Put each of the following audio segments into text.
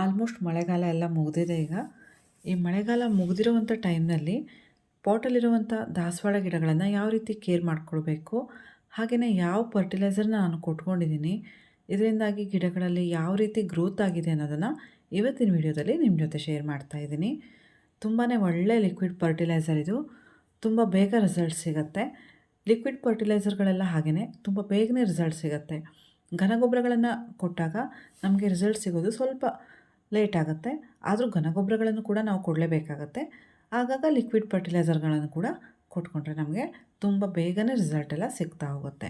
Almost ಮಳೆಗಾಲ ಎಲ್ಲ ಮುಗಿದಿದೆ ಈಗ. ಈ ಮಳೆಗಾಲ ಮುಗಿದಿರುವಂಥ ಟೈಮ್ನಲ್ಲಿ ಪಾಟಲ್ಲಿರುವಂಥ ದಾಸವಾಳ ಗಿಡಗಳನ್ನು ಯಾವ ರೀತಿ ಕೇರ್ ಮಾಡ್ಕೊಳ್ಬೇಕು ಹಾಗೆಯೇ ಯಾವ ಫರ್ಟಿಲೈಸರ್ನ ನಾನು ಕೊಟ್ಕೊಂಡಿದ್ದೀನಿ, ಇದರಿಂದಾಗಿ ಗಿಡಗಳಲ್ಲಿ ಯಾವ ರೀತಿ ಗ್ರೋತ್ ಆಗಿದೆ ಅನ್ನೋದನ್ನು ಇವತ್ತಿನ ವಿಡಿಯೋದಲ್ಲಿ ನಿಮ್ಮ ಜೊತೆ ಶೇರ್ ಮಾಡ್ತಾ ಇದ್ದೀನಿ. ತುಂಬಾ ಒಳ್ಳೆ ಲಿಕ್ವಿಡ್ ಫರ್ಟಿಲೈಸರ್ ಇದು. ತುಂಬ ಬೇಗ ರಿಸಲ್ಟ್ ಸಿಗುತ್ತೆ. ಲಿಕ್ವಿಡ್ ಫರ್ಟಿಲೈಸರ್ಗಳೆಲ್ಲ ಹಾಗೆಯೇ ತುಂಬ ಬೇಗನೆ ರಿಸಲ್ಟ್ ಸಿಗುತ್ತೆ. ಘನಗೊಬ್ಬರಗಳನ್ನು ಕೊಟ್ಟಾಗ ನಮಗೆ ರಿಸಲ್ಟ್ ಸಿಗೋದು ಸ್ವಲ್ಪ ಲೇಟ್ ಆಗುತ್ತೆ. ಆದರೂ ಘನಗೊಬ್ಬರಗಳನ್ನು ಕೂಡ ನಾವು ಕೊಡಲೇಬೇಕಾಗತ್ತೆ. ಆಗಾಗ ಲಿಕ್ವಿಡ್ ಫರ್ಟಿಲೈಸರ್ಗಳನ್ನು ಕೂಡ ಕೊಟ್ಕೊಂಡ್ರೆ ನಮಗೆ ತುಂಬ ಬೇಗನೆ ರಿಸಲ್ಟ್ ಎಲ್ಲ ಸಿಗ್ತಾ ಹೋಗುತ್ತೆ.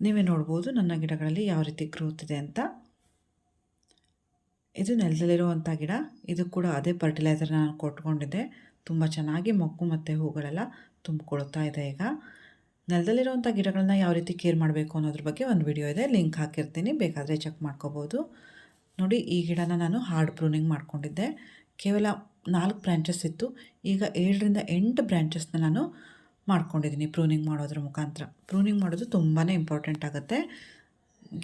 ನೀವೇ ನೋಡ್ಬೋದು ನನ್ನ ಗಿಡಗಳಲ್ಲಿ ಯಾವ ರೀತಿ ಗ್ರೋತ್ ಇದೆ ಅಂತ. ಇದು ನೆಲದಲ್ಲಿರುವಂಥ ಗಿಡ. ಇದು ಕೂಡ ಅದೇ ಫರ್ಟಿಲೈಸರ್ ನಾನು ಕೊಟ್ಕೊಂಡಿದ್ದೆ. ತುಂಬ ಚೆನ್ನಾಗಿ ಮೊಗ್ಗು ಮತ್ತು ಹೂಗಳೆಲ್ಲ ತುಂಬಿಕೊಳ್ತಾ ಇದೆ ಈಗ. ನೆಲದಲ್ಲಿರುವಂಥ ಗಿಡಗಳನ್ನ ಯಾವ ರೀತಿ ಕೇರ್ ಮಾಡಬೇಕು ಅನ್ನೋದ್ರ ಬಗ್ಗೆ ಒಂದು ವಿಡಿಯೋ ಇದೆ. ಲಿಂಕ್ ಹಾಕಿರ್ತೀನಿ. ಬೇಕಾದರೆ ಚೆಕ್ ಮಾಡ್ಕೋಬೋದು. ನೋಡಿ ಈ ಗಿಡನ ನಾನು ಹಾರ್ಡ್ ಪ್ರೂನಿಂಗ್ ಮಾಡ್ಕೊಂಡಿದ್ದೆ. ಕೇವಲ ನಾಲ್ಕು ಬ್ರ್ಯಾಂಚಸ್ ಇತ್ತು. ಈಗ ಏಳರಿಂದ ಎಂಟು ಬ್ರ್ಯಾಂಚಸ್ನ ನಾನು ಮಾಡ್ಕೊಂಡಿದ್ದೀನಿ ಪ್ರೂನಿಂಗ್ ಮಾಡೋದ್ರ ಮುಖಾಂತರ. ಪ್ರೂನಿಂಗ್ ಮಾಡೋದು ತುಂಬಾ ಇಂಪಾರ್ಟೆಂಟ್ ಆಗುತ್ತೆ.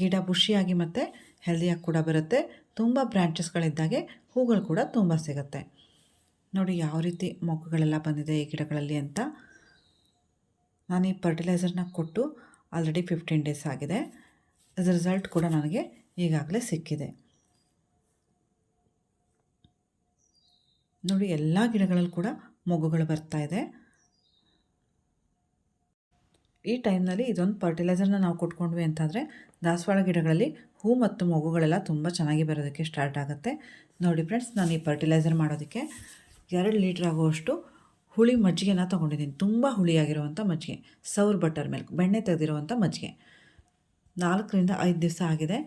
ಗಿಡ ಬುಷಿಯಾಗಿ ಮತ್ತು ಹೆಲ್ದಿಯಾಗಿ ಕೂಡ ಬರುತ್ತೆ. ತುಂಬ ಬ್ರ್ಯಾಂಚಸ್ಗಳಿದ್ದಾಗೆ ಹೂಗಳು ಕೂಡ ತುಂಬ ಸಿಗುತ್ತೆ. ನೋಡಿ ಯಾವ ರೀತಿ ಮೊಗ್ಗುಗಳೆಲ್ಲ ಬಂದಿದೆ ಈ ಗಿಡಗಳಲ್ಲಿ ಅಂತ. ನಾನು ಈ ಫರ್ಟಿಲೈಸರ್ನ ಕೊಟ್ಟು ಆಲ್ರೆಡಿ ಫಿಫ್ಟೀನ್ ಡೇಸ್ ಆಗಿದೆ. ಅದರ ರಿಸಲ್ಟ್ ಕೂಡ ನನಗೆ ಈಗಾಗಲೇ ಸಿಕ್ಕಿದೆ. ನೋಡಿ, ಎಲ್ಲ ಗಿಡಗಳಲ್ಲಿ ಕೂಡ ಮೊಗ್ಗುಗಳು ಬರ್ತಾ ಇದೆ. ಈ ಟೈಮ್ನಲ್ಲಿ ಇದೊಂದು ಫರ್ಟಿಲೈಸರ್ನ ನಾವು ಕೊಟ್ಕೊಂಡ್ವಿ ಅಂತಂದರೆ, ದಾಸವಾಳ ಗಿಡಗಳಲ್ಲಿ ಹೂ ಮತ್ತು ಮೊಗ್ಗುಗಳೆಲ್ಲ ತುಂಬ ಚೆನ್ನಾಗಿ ಬರೋದಕ್ಕೆ ಸ್ಟಾರ್ಟ್ ಆಗುತ್ತೆ. ನೋಡಿ ಫ್ರೆಂಡ್ಸ್ ನಾನು ಈ ಫರ್ಟಿಲೈಸರ್ ಮಾಡೋದಕ್ಕೆ ಎರಡು ಲೀಟ್ರ್ ಆಗುವಷ್ಟು ಹುಳಿ ಮಜ್ಜಿಗೆನ ತೊಗೊಂಡಿದ್ದೀನಿ. ತುಂಬ ಹುಳಿಯಾಗಿರುವಂಥ ಮಜ್ಜಿಗೆ ಸೌರ್ ಬಟರ್ ಮಿಲ್ಕ್ ಬೆಣ್ಣೆ ತೆಗೆದಿರುವಂಥ ಮಜ್ಜಿಗೆ. ನಾಲ್ಕರಿಂದ ಐದು ದಿವಸ ಆಗಿದೆ.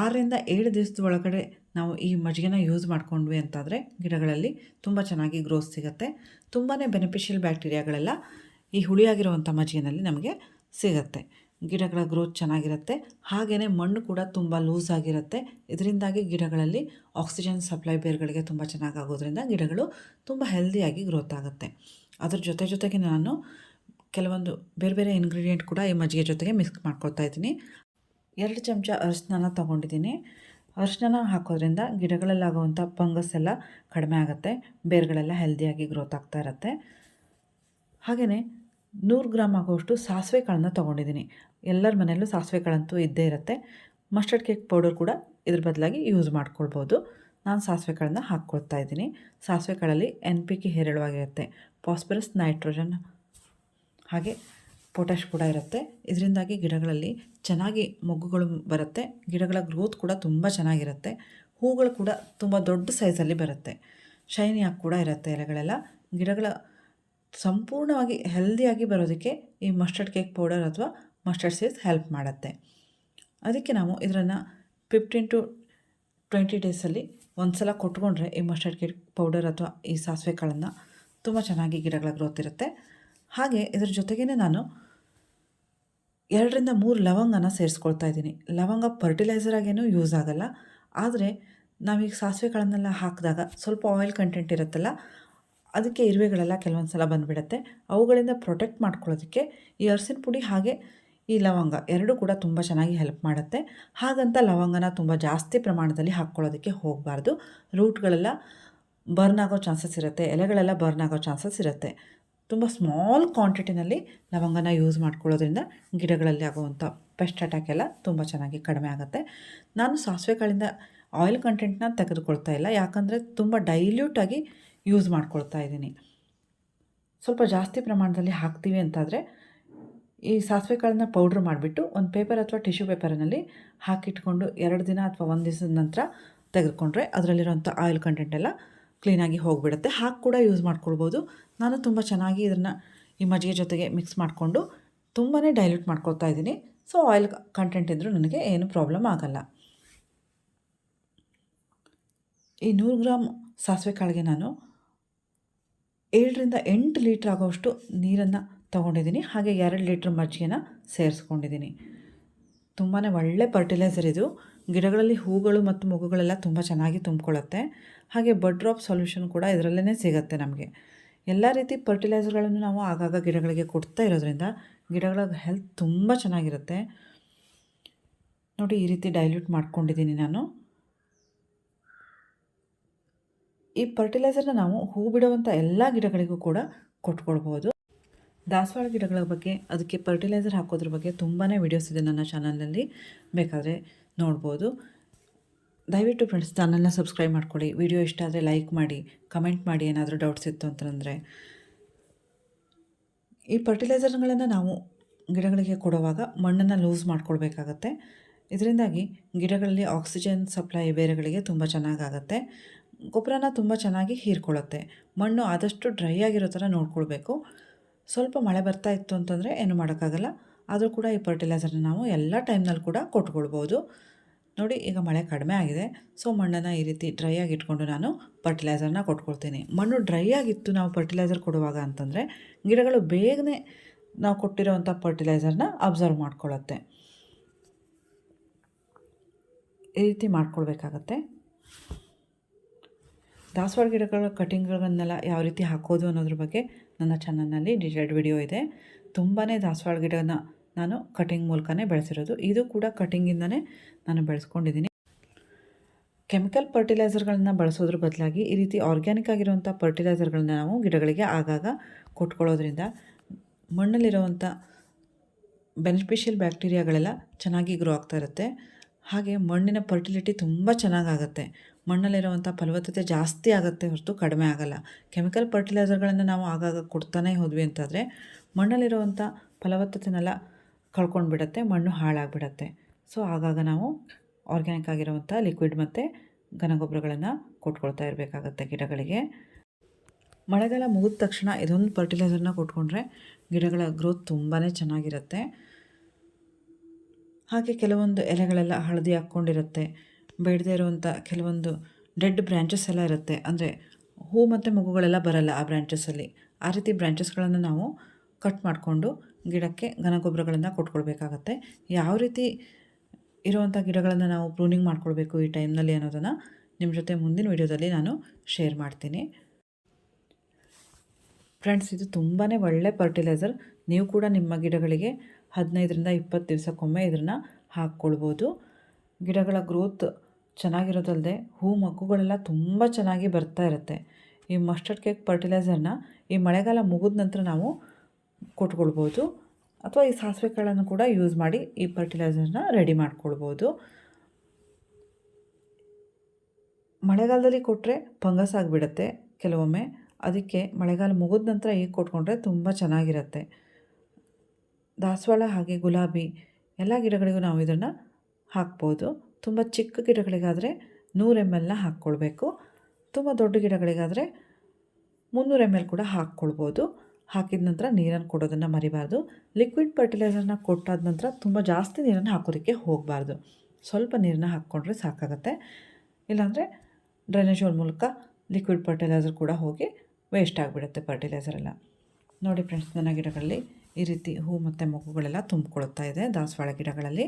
ಆರರಿಂದ ಏಳು ದಿವಸದ ಒಳಗಡೆ ನಾವು ಈ ಮಜ್ಜಿಗೆನ ಯೂಸ್ ಮಾಡ್ಕೊಂಡ್ವಿ ಅಂತಾದರೆ ಗಿಡಗಳಲ್ಲಿ ತುಂಬ ಚೆನ್ನಾಗಿ ಗ್ರೋತ್ ಸಿಗುತ್ತೆ. ತುಂಬಾ ಬೆನಿಫಿಷಿಯಲ್ ಬ್ಯಾಕ್ಟೀರಿಯಾಗಳೆಲ್ಲ ಈ ಹುಳಿಯಾಗಿರುವಂಥ ಮಜ್ಜಿಗೆನಲ್ಲಿ ನಮಗೆ ಸಿಗುತ್ತೆ. ಗಿಡಗಳ ಗ್ರೋತ್ ಚೆನ್ನಾಗಿರುತ್ತೆ. ಹಾಗೆಯೇ ಮಣ್ಣು ಕೂಡ ತುಂಬ ಲೂಸ್ ಆಗಿರುತ್ತೆ. ಇದರಿಂದಾಗಿ ಗಿಡಗಳಲ್ಲಿ ಆಕ್ಸಿಜನ್ ಸಪ್ಲೈ ಬೇರ್ಗಳಿಗೆ ತುಂಬ ಚೆನ್ನಾಗಿ ಆಗೋದ್ರಿಂದ ಗಿಡಗಳು ತುಂಬ ಹೆಲ್ದಿಯಾಗಿ ಗ್ರೋತ್ ಆಗುತ್ತೆ. ಅದ್ರ ಜೊತೆ ಜೊತೆಗೆ ನಾನು ಕೆಲವೊಂದು ಬೇರೆ ಬೇರೆ ಇಂಗ್ರೀಡಿಯೆಂಟ್ ಕೂಡ ಈ ಮಜ್ಜಿಗೆ ಜೊತೆಗೆ ಮಿಕ್ಸ್ ಮಾಡ್ಕೊಳ್ತಾ ಇದ್ದೀನಿ. ಎರಡು ಚಮಚ ಅರಿಶಿನ ತೊಗೊಂಡಿದ್ದೀನಿ. ಅರಿಶಿನ ಹಾಕೋದ್ರಿಂದ ಗಿಡಗಳಲ್ಲಾಗುವಂಥ ಫಂಗಸ್ ಎಲ್ಲ ಕಡಿಮೆ ಆಗುತ್ತೆ, ಬೇರುಗಳೆಲ್ಲ ಹೆಲ್ದಿಯಾಗಿ ಗ್ರೋತ್ ಆಗ್ತಾ ಇರುತ್ತೆ. ಹಾಗೆಯೇ ನೂರು ಗ್ರಾಮ್ ಆಗುವಷ್ಟು ಸಾಸಿವೆ ಕಾಳನ್ನ ತೊಗೊಂಡಿದ್ದೀನಿ. ಎಲ್ಲರ ಮನೆಯಲ್ಲೂ ಸಾಸಿವೆ ಕಾಳಂತೂ ಇದ್ದೇ ಇರುತ್ತೆ. ಮಸ್ಟರ್ಡ್ ಕೇಕ್ ಪೌಡರ್ ಕೂಡ ಇದ್ರ ಬದಲಾಗಿ ಯೂಸ್ ಮಾಡ್ಕೊಳ್ಬೋದು. ನಾನು ಸಾಸಿವೆ ಕಾಳನ್ನ ಹಾಕ್ಕೊಳ್ತಾ ಇದ್ದೀನಿ. ಸಾಸಿವೆ ಕಾಳಲ್ಲಿ ಎನ್ ಪಿ ಕೆ ಹೇರಳವಾಗಿರುತ್ತೆ, ಫಾಸ್ಫರಸ್, ನೈಟ್ರೋಜನ್ ಹಾಗೆ ಪೊಟ್ಯಾಶ್ ಕೂಡ ಇರುತ್ತೆ. ಇದರಿಂದಾಗಿ ಗಿಡಗಳಲ್ಲಿ ಚೆನ್ನಾಗಿ ಮೊಗ್ಗುಗಳು ಬರುತ್ತೆ. ಗಿಡಗಳ ಗ್ರೋತ್ ಕೂಡ ತುಂಬ ಚೆನ್ನಾಗಿರುತ್ತೆ. ಹೂಗಳು ಕೂಡ ತುಂಬ ದೊಡ್ಡ ಸೈಜಲ್ಲಿ ಬರುತ್ತೆ. ಶೈನಿಯಾಗಿ ಕೂಡ ಇರುತ್ತೆ ಎಲೆಗಳೆಲ್ಲ. ಗಿಡಗಳ ಸಂಪೂರ್ಣವಾಗಿ ಹೆಲ್ದಿಯಾಗಿ ಬರೋದಕ್ಕೆ ಈ ಮಸ್ಟರ್ಡ್ ಕೇಕ್ ಪೌಡರ್ ಅಥವಾ ಮಸ್ಟರ್ಡ್ ಸೀಡ್ಸ್ ಹೆಲ್ಪ್ ಮಾಡುತ್ತೆ. ಅದಕ್ಕೆ ನಾವು ಇದನ್ನು ಫಿಫ್ಟೀನ್ ಟು ಟ್ವೆಂಟಿ ಡೇಸಲ್ಲಿ ಒಂದು ಸಲ ಕೊಟ್ಕೊಂಡ್ರೆ ಈ ಮಸ್ಟರ್ಡ್ ಕೇಕ್ ಪೌಡರ್ ಅಥವಾ ಈ ಸಾಸಿವೆ ಕಾಳನ್ನು ತುಂಬ ಚೆನ್ನಾಗಿ ಗಿಡಗಳ ಗ್ರೋತ್ ಇರುತ್ತೆ. ಹಾಗೆ ಇದ್ರ ಜೊತೆಗೇ ನಾನು ಎರಡರಿಂದ ಮೂರು ಲವಂಗನ ಸೇರಿಸ್ಕೊಳ್ತಾ ಇದ್ದೀನಿ. ಲವಂಗ ಫರ್ಟಿಲೈಸರ್ ಆಗೇನೂ ಯೂಸ್ ಆಗೋಲ್ಲ. ಆದರೆ ನಾವೀಗ ಸಾಸಿವೆ ಕಾಳನ್ನೆಲ್ಲ ಹಾಕಿದಾಗ ಸ್ವಲ್ಪ ಆಯಿಲ್ ಕಂಟೆಂಟ್ ಇರುತ್ತಲ್ಲ, ಅದಕ್ಕೆ ಇರುವೆಗಳೆಲ್ಲ ಕೆಲವೊಂದು ಸಲ ಬಂದುಬಿಡತ್ತೆ. ಅವುಗಳಿಂದ ಪ್ರೊಟೆಕ್ಟ್ ಮಾಡ್ಕೊಳ್ಳೋದಕ್ಕೆ ಈ ಅರಸಿನ ಪುಡಿ ಹಾಗೆ ಈ ಲವಂಗ ಎರಡೂ ಕೂಡ ತುಂಬ ಚೆನ್ನಾಗಿ ಹೆಲ್ಪ್ ಮಾಡುತ್ತೆ. ಹಾಗಂತ ಲವಂಗನ ತುಂಬ ಜಾಸ್ತಿ ಪ್ರಮಾಣದಲ್ಲಿ ಹಾಕ್ಕೊಳ್ಳೋದಕ್ಕೆ ಹೋಗಬಾರ್ದು. ರೂಟ್ಗಳೆಲ್ಲ ಬರ್ನ್ ಆಗೋ ಚಾನ್ಸಸ್ ಇರುತ್ತೆ. ಎಲೆಗಳೆಲ್ಲ ಬರ್ನ್ ಆಗೋ ಚಾನ್ಸಸ್ ಇರುತ್ತೆ. ತುಂಬ ಸ್ಮಾಲ್ ಕ್ವಾಂಟಿಟಿನಲ್ಲಿ ಲವಂಗನ ಯೂಸ್ ಮಾಡ್ಕೊಳ್ಳೋದ್ರಿಂದ ಗಿಡಗಳಲ್ಲಿ ಆಗುವಂಥ ಪೆಸ್ಟ್ ಅಟ್ಯಾಕ್ ಎಲ್ಲ ತುಂಬ ಚೆನ್ನಾಗಿ ಕಡಿಮೆ ಆಗುತ್ತೆ. ನಾನು ಸಾಸಿವೆ ಕಾಳಿಂದ ಆಯಿಲ್ ಕಂಟೆಂಟ್ನ ತೆಗೆದುಕೊಳ್ತಾ ಇಲ್ಲ, ಯಾಕಂದರೆ ತುಂಬ ಡೈಲ್ಯೂಟಾಗಿ ಯೂಸ್ ಮಾಡ್ಕೊಳ್ತಾ ಇದ್ದೀನಿ. ಸ್ವಲ್ಪ ಜಾಸ್ತಿ ಪ್ರಮಾಣದಲ್ಲಿ ಹಾಕ್ತೀವಿ ಅಂತಾದರೆ ಈ ಸಾಸಿವೆ ಕಾಳನ್ನ ಪೌಡ್ರ್ ಮಾಡಿಬಿಟ್ಟು ಒಂದು ಪೇಪರ್ ಅಥವಾ ಟಿಶ್ಯೂ ಪೇಪರ್ನಲ್ಲಿ ಹಾಕಿಟ್ಕೊಂಡು ಎರಡು ದಿನ ಅಥವಾ ಒಂದು ದಿವಸದ ನಂತರ ತೆಗೆದುಕೊಂಡ್ರೆ ಅದರಲ್ಲಿರುವಂಥ ಆಯಿಲ್ ಕಂಟೆಂಟ್ ಎಲ್ಲ ಕ್ಲೀನಾಗಿ ಹೋಗಿಬಿಡುತ್ತೆ. ಹಾಕಿ ಕೂಡ ಯೂಸ್ ಮಾಡ್ಕೊಳ್ಬೋದು. ನಾನು ತುಂಬ ಚೆನ್ನಾಗಿ ಇದನ್ನು ಈ ಮಜ್ಜಿಗೆ ಜೊತೆಗೆ ಮಿಕ್ಸ್ ಮಾಡಿಕೊಂಡು ತುಂಬಾ ಡೈಲ್ಯೂಟ್ ಮಾಡ್ಕೊಳ್ತಾ ಇದ್ದೀನಿ. ಸೊ ಆಯಿಲ್ ಕಂಟೆಂಟ್ ಇದ್ದರೂ ನನಗೆ ಏನು ಪ್ರಾಬ್ಲಮ್ ಆಗಲ್ಲ. ಈ ನೂರು ಗ್ರಾಮ್ ಸಾಸಿವೆ ಕಾಳಿಗೆ ನಾನು ಏಳರಿಂದ ಎಂಟು ಲೀಟ್ರ್ ಆಗೋಷ್ಟು ನೀರನ್ನು ತೊಗೊಂಡಿದ್ದೀನಿ. ಹಾಗೆ ಎರಡು ಲೀಟ್ರ್ ಮಜ್ಜಿಗೆನ ಸೇರಿಸ್ಕೊಂಡಿದ್ದೀನಿ. ತುಂಬಾ ಒಳ್ಳೆ ಫರ್ಟಿಲೈಸರ್ ಇದು. ಗಿಡಗಳಲ್ಲಿ ಹೂಗಳು ಮತ್ತು ಮಗುಗಳೆಲ್ಲ ತುಂಬ ಚೆನ್ನಾಗಿ ತುಂಬಿಕೊಳ್ಳುತ್ತೆ. ಹಾಗೆ ಬಡ್ ಡ್ರಾಪ್ ಸೊಲ್ಯೂಷನ್ ಕೂಡ ಇದರಲ್ಲೇ ಸಿಗುತ್ತೆ ನಮಗೆ. ಎಲ್ಲ ರೀತಿ ಫರ್ಟಿಲೈಸರ್ಗಳನ್ನು ನಾವು ಆಗಾಗ ಗಿಡಗಳಿಗೆ ಕೊಡ್ತಾ ಇರೋದ್ರಿಂದ ಗಿಡಗಳ ಹೆಲ್ತ್ ತುಂಬ ಚೆನ್ನಾಗಿರುತ್ತೆ. ನೋಡಿ ಈ ರೀತಿ ಡೈಲ್ಯೂಟ್ ಮಾಡ್ಕೊಂಡಿದ್ದೀನಿ ನಾನು. ಈ ಫರ್ಟಿಲೈಸರ್ನ ನಾವು ಹೂ ಬಿಡುವಂಥ ಎಲ್ಲ ಗಿಡಗಳಿಗೂ ಕೂಡ ಕೊಟ್ಕೊಳ್ಬೋದು. ದಾಸವಾಳ ಗಿಡಗಳ ಬಗ್ಗೆ, ಅದಕ್ಕೆ ಫರ್ಟಿಲೈಸರ್ ಹಾಕೋದ್ರ ಬಗ್ಗೆ ತುಂಬಾ ವಿಡಿಯೋಸ್ ಇದೆ ನನ್ನ ಚಾನಲಲ್ಲಿ ಬೇಕಾದರೆ ನೋಡ್ಬೋದು. ದಯವಿಟ್ಟು ಫ್ರೆಂಡ್ಸ್ ಚಾನಲ್ನ ಸಬ್ಸ್ಕ್ರೈಬ್ ಮಾಡ್ಕೊಳ್ಳಿ. ವಿಡಿಯೋ ಇಷ್ಟ ಆದರೆ ಲೈಕ್ ಮಾಡಿ ಕಮೆಂಟ್ ಮಾಡಿ ಏನಾದರೂ ಡೌಟ್ಸ್ ಇತ್ತು ಅಂತಂದರೆ ಈ ಫರ್ಟಿಲೈಸರ್ಗಳನ್ನು ನಾವು ಗಿಡಗಳಿಗೆ ಕೊಡುವಾಗ ಮಣ್ಣನ್ನು ಲೂಸ್ ಮಾಡ್ಕೊಳ್ಬೇಕಾಗತ್ತೆ. ಇದರಿಂದಾಗಿ ಗಿಡಗಳಲ್ಲಿ ಆಕ್ಸಿಜನ್ ಸಪ್ಲೈ ಬೇರೆಗಳಿಗೆ ತುಂಬ ಚೆನ್ನಾಗಾಗತ್ತೆ. ಗೊಬ್ಬರನ ತುಂಬ ಚೆನ್ನಾಗಿ ಹೀರ್ಕೊಳ್ಳುತ್ತೆ. ಮಣ್ಣು ಆದಷ್ಟು ಡ್ರೈ ಆಗಿರೋ ಥರ ನೋಡ್ಕೊಳ್ಬೇಕು. ಸ್ವಲ್ಪ ಮಳೆ ಬರ್ತಾ ಇತ್ತು ಅಂತಂದರೆ ಏನು ಮಾಡೋಕ್ಕಾಗಲ್ಲ. ಆದರೂ ಕೂಡ ಈ ಫರ್ಟಿಲೈಸರ್ನ ನಾವು ಎಲ್ಲ ಟೈಮ್ನಲ್ಲಿ ಕೂಡ ಕೊಟ್ಕೊಳ್ಬೋದು. ನೋಡಿ, ಈಗ ಮಳೆ ಕಡಿಮೆ ಆಗಿದೆ. ಸೊ ಮಣ್ಣನ್ನು ಈ ರೀತಿ ಡ್ರೈ ಆಗಿ ಇಟ್ಕೊಂಡು ನಾನು ಫರ್ಟಿಲೈಸರ್ನ ಕೊಟ್ಕೊಳ್ತೀನಿ. ಮಣ್ಣು ಡ್ರೈ ಆಗಿತ್ತು ನಾವು ಫರ್ಟಿಲೈಸರ್ ಕೊಡುವಾಗ ಅಂತಂದರೆ, ಗಿಡಗಳು ಬೇಗನೆ ನಾವು ಕೊಟ್ಟಿರೋವಂಥ ಫರ್ಟಿಲೈಸರ್ನ ಅಬ್ಸರ್ವ್ ಮಾಡ್ಕೊಳ್ಳುತ್ತೆ ಈ ರೀತಿ ಮಾಡ್ಕೊಳ್ಬೇಕಾಗತ್ತೆ. ದಾಸವಾಳ ಗಿಡಗಳ ಕಟಿಂಗ್ಗಳನ್ನೆಲ್ಲ ಯಾವ ರೀತಿ ಹಾಕೋದು ಅನ್ನೋದ್ರ ಬಗ್ಗೆ ನನ್ನ ಚಾನಲ್ನಲ್ಲಿ ಡೀಟೇಲ್ಡ್ ವಿಡಿಯೋ ಇದೆ. ತುಂಬಾ ದಾಸವಾಳ ಗಿಡನ ನಾನು ಕಟಿಂಗ್ ಮೂಲಕನೇ ಬೆಳೆಸಿರೋದು. ಇದು ಕೂಡ ಕಟಿಂಗಿಂದನೇ ನಾನು ಬೆಳೆಸ್ಕೊಂಡಿದ್ದೀನಿ. ಕೆಮಿಕಲ್ ಫರ್ಟಿಲೈಸರ್ಗಳನ್ನ ಬಳಸೋದ್ರ ಬದಲಾಗಿ ಈ ರೀತಿ ಆರ್ಗ್ಯಾನಿಕ್ ಆಗಿರುವಂಥ ಫರ್ಟಿಲೈಸರ್ಗಳನ್ನ ನಾವು ಗಿಡಗಳಿಗೆ ಆಗಾಗ ಕೊಟ್ಕೊಳ್ಳೋದ್ರಿಂದ ಮಣ್ಣಲ್ಲಿರುವಂಥ ಬೆನಿಫಿಷಿಯಲ್ ಬ್ಯಾಕ್ಟೀರಿಯಾಗಳೆಲ್ಲ ಚೆನ್ನಾಗಿ ಗ್ರೋ ಆಗ್ತಾ ಇರುತ್ತೆ. ಹಾಗೆ ಮಣ್ಣಿನ ಫರ್ಟಿಲಿಟಿ ತುಂಬ ಚೆನ್ನಾಗಾಗತ್ತೆ. ಮಣ್ಣಲ್ಲಿರುವಂಥ ಫಲವತ್ತತೆ ಜಾಸ್ತಿ ಆಗುತ್ತೆ ಹೊರತು ಕಡಿಮೆ ಆಗಲ್ಲ. ಕೆಮಿಕಲ್ ಫರ್ಟಿಲೈಸರ್ಗಳನ್ನು ನಾವು ಆಗಾಗ ಕೊಡ್ತಾನೆ ಹೋದ್ವಿ ಅಂತಾದರೆ ಮಣ್ಣಲ್ಲಿರುವಂಥ ಫಲವತ್ತತೆನೆಲ್ಲ ಕಳ್ಕೊಂಡು ಬಿಡುತ್ತೆ ಮಣ್ಣು ಹಾಳಾಗಿಬಿಡತ್ತೆ. ಸೊ, ಆಗಾಗ ನಾವು ಆರ್ಗ್ಯಾನಿಕ್ ಆಗಿರುವಂಥ ಲಿಕ್ವಿಡ್ ಮತ್ತು ಘನಗೊಬ್ಬರಗಳನ್ನು ಕೊಟ್ಕೊಳ್ತಾ ಇರಬೇಕಾಗತ್ತೆ ಗಿಡಗಳಿಗೆ. ಮಳೆಗಾಲ ಮುಗಿದ ತಕ್ಷಣ ಇದೊಂದು ಫರ್ಟಿಲೈಸರ್ನ ಕೊಟ್ಕೊಂಡ್ರೆ ಗಿಡಗಳ ಗ್ರೋತ್ ತುಂಬಾ ಚೆನ್ನಾಗಿರುತ್ತೆ. ಹಾಗೆ ಕೆಲವೊಂದು ಎಲೆಗಳೆಲ್ಲ ಹಳದಿ ಹಾಕ್ಕೊಂಡಿರುತ್ತೆ. ಬೇಡದೇ ಇರುವಂಥ ಕೆಲವೊಂದು ಡೆಡ್ ಬ್ರ್ಯಾಂಚಸ್ ಎಲ್ಲ ಇರುತ್ತೆ. ಅಂದರೆ ಹೂ ಮತ್ತು ಮಗುಗಳೆಲ್ಲ ಬರಲ್ಲ ಆ ಬ್ರ್ಯಾಂಚಸ್ಸಲ್ಲಿ ಆ ರೀತಿ ಬ್ರ್ಯಾಂಚಸ್ಗಳನ್ನು ನಾವು ಕಟ್ ಮಾಡಿಕೊಂಡು ಗಿಡಕ್ಕೆ ಘನಗೊಬ್ಬರಗಳನ್ನು ಕೊಟ್ಕೊಳ್ಬೇಕಾಗತ್ತೆ. ಯಾವ ರೀತಿ ಇರುವಂಥ ಗಿಡಗಳನ್ನು ನಾವು ಪ್ರೂನಿಂಗ್ ಮಾಡ್ಕೊಳ್ಬೇಕು ಈ ಟೈಮ್ನಲ್ಲಿ ಅನ್ನೋದನ್ನು ನಿಮ್ಮ ಜೊತೆ ಮುಂದಿನ ವೀಡಿಯೋದಲ್ಲಿ ನಾನು ಶೇರ್ ಮಾಡ್ತೀನಿ. ಫ್ರೆಂಡ್ಸ್ ಇದು ತುಂಬಾ ಒಳ್ಳೆ ಫರ್ಟಿಲೈಸರ್ ನೀವು ಕೂಡ ನಿಮ್ಮ ಗಿಡಗಳಿಗೆ ಹದಿನೈದರಿಂದ ಇಪ್ಪತ್ತು ದಿವಸಕ್ಕೊಮ್ಮೆ ಇದನ್ನು ಹಾಕ್ಕೊಳ್ಬೋದು. ಗಿಡಗಳ ಗ್ರೋತ್ ಚೆನ್ನಾಗಿರೋದಲ್ಲದೆ ಹೂ ಮಗ್ಗುಗಳೆಲ್ಲ ತುಂಬ ಚೆನ್ನಾಗಿ ಬರ್ತಾ ಇರುತ್ತೆ. ಈ ಮಸ್ಟರ್ಡ್ ಕೇಕ್ ಫರ್ಟಿಲೈಸರ್ನ ಈ ಮಳೆಗಾಲ ಮುಗಿದ ನಂತರ ನಾವು ಕೊಟ್ಕೊಳ್ಬೋದು. ಅಥವಾ ಈ ಸಾಸಿವೆ ಕಾಳನ್ನು ಕೂಡ ಯೂಸ್ ಮಾಡಿ ಈ ಫರ್ಟಿಲೈಸರ್ನ ರೆಡಿ ಮಾಡ್ಕೊಳ್ಬೋದು. ಮಳೆಗಾಲದಲ್ಲಿ ಕೊಟ್ಟರೆ ಫಂಗಸ್ ಆಗಿಬಿಡುತ್ತೆ ಕೆಲವೊಮ್ಮೆ. ಅದಕ್ಕೆ ಮಳೆಗಾಲ ಮುಗಿದ ನಂತರ ಈಗ ಕೊಟ್ಕೊಂಡ್ರೆ ತುಂಬ ಚೆನ್ನಾಗಿರುತ್ತೆ. ದಾಸವಾಳ ಹಾಗೆ ಗುಲಾಬಿ ಎಲ್ಲ ಗಿಡಗಳಿಗೂ ನಾವು ಇದನ್ನು ಹಾಕ್ಬೋದು. ತುಂಬ ಚಿಕ್ಕ ಗಿಡಗಳಿಗಾದರೆ ನೂರು ಎಂ ಎಲ್ನ ಹಾಕ್ಕೊಳ್ಬೇಕು. ತುಂಬ ದೊಡ್ಡ ಗಿಡಗಳಿಗಾದರೆ ಮುನ್ನೂರು ಎಂ ಎಲ್ ಕೂಡ ಹಾಕ್ಕೊಳ್ಬೋದು. ಹಾಕಿದ ನಂತರ ನೀರನ್ನು ಕೊಡೋದನ್ನು ಮರಿಬಾರ್ದು. ಲಿಕ್ವಿಡ್ ಫರ್ಟಿಲೈಸರ್ನ ಕೊಟ್ಟಾದ ನಂತರ ತುಂಬ ಜಾಸ್ತಿ ನೀರನ್ನು ಹಾಕೋದಕ್ಕೆ ಹೋಗಬಾರ್ದು. ಸ್ವಲ್ಪ ನೀರನ್ನ ಹಾಕ್ಕೊಂಡ್ರೆ ಸಾಕಾಗತ್ತೆ. ಇಲ್ಲಾಂದರೆ ಡ್ರೈನೇಜ್ ಹೋಲ್ ಮೂಲಕ ಲಿಕ್ವಿಡ್ ಫರ್ಟಿಲೈಸರ್ ಕೂಡ ಹೋಗಿ ವೇಸ್ಟ್ ಆಗಿಬಿಡುತ್ತೆ ಫರ್ಟಿಲೈಸರ್ ಎಲ್ಲ. ನೋಡಿ ಫ್ರೆಂಡ್ಸ್ ನನ್ನ ಗಿಡಗಳಲ್ಲಿ ಈ ರೀತಿ ಹೂ ಮತ್ತು ಮೊಗ್ಗುಗಳೆಲ್ಲ ತುಂಬಿಕೊಳ್ತಾ ಇದೆ ದಾಸವಾಳ ಗಿಡಗಳಲ್ಲಿ.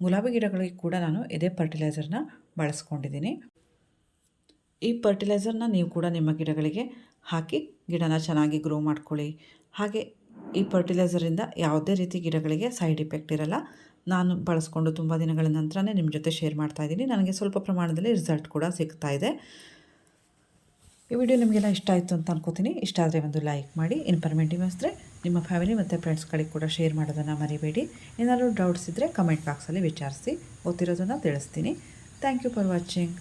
ಗುಲಾಬಿ ಗಿಡಗಳಿಗೆ ಕೂಡ ನಾನು ಇದೇ ಫರ್ಟಿಲೈಸರ್ನ ಬಳಸ್ಕೊಂಡಿದ್ದೀನಿ. ಈ ಫರ್ಟಿಲೈಸರ್ನ ನೀವು ಕೂಡ ನಿಮ್ಮ ಗಿಡಗಳಿಗೆ ಹಾಕಿ ಗಿಡನ ಚೆನ್ನಾಗಿ ಗ್ರೋ ಮಾಡ್ಕೊಳ್ಳಿ. ಹಾಗೆ ಈ ಫರ್ಟಿಲೈಸರಿಂದ ಯಾವುದೇ ರೀತಿ ಗಿಡಗಳಿಗೆ ಸೈಡ್ ಇಫೆಕ್ಟ್ ಇರಲ್ಲ. ನಾನು ಬಳಸ್ಕೊಂಡು ತುಂಬ ದಿನಗಳ ನಂತರನೇ ನಿಮ್ಮ ಜೊತೆ ಶೇರ್ ಮಾಡ್ತಾ ಇದ್ದೀನಿ. ನನಗೆ ಸ್ವಲ್ಪ ಪ್ರಮಾಣದಲ್ಲಿ ರಿಸಲ್ಟ್ ಕೂಡ ಸಿಗ್ತಾ ಇದೆ. ಈ ವಿಡಿಯೋ ನಿಮಗೆಲ್ಲ ಇಷ್ಟ ಆಯಿತು ಅಂತ ಅನ್ಕೋತೀನಿ. ಇಷ್ಟ ಆದರೆ ಒಂದು ಲೈಕ್ ಮಾಡಿ. ಇನ್ಫಾರ್ಮೇಟಿವ್ ಅನಿಸಿದ್ರೆ ನಿಮ್ಮ ಫ್ಯಾಮಿಲಿ ಮತ್ತು ಫ್ರೆಂಡ್ಸ್ಗಳಿಗೆ ಕೂಡ ಶೇರ್ ಮಾಡೋದನ್ನು ಮರಿಬೇಡಿ. ಏನಾದರೂ ಡೌಟ್ಸ್ ಇದ್ದರೆ ಕಮೆಂಟ್ ಬಾಕ್ಸಲ್ಲಿ ವಿಚಾರಿಸಿ. ಗೊತ್ತಿರೋದನ್ನು ತಿಳಿಸ್ತೀನಿ. Thank you for watching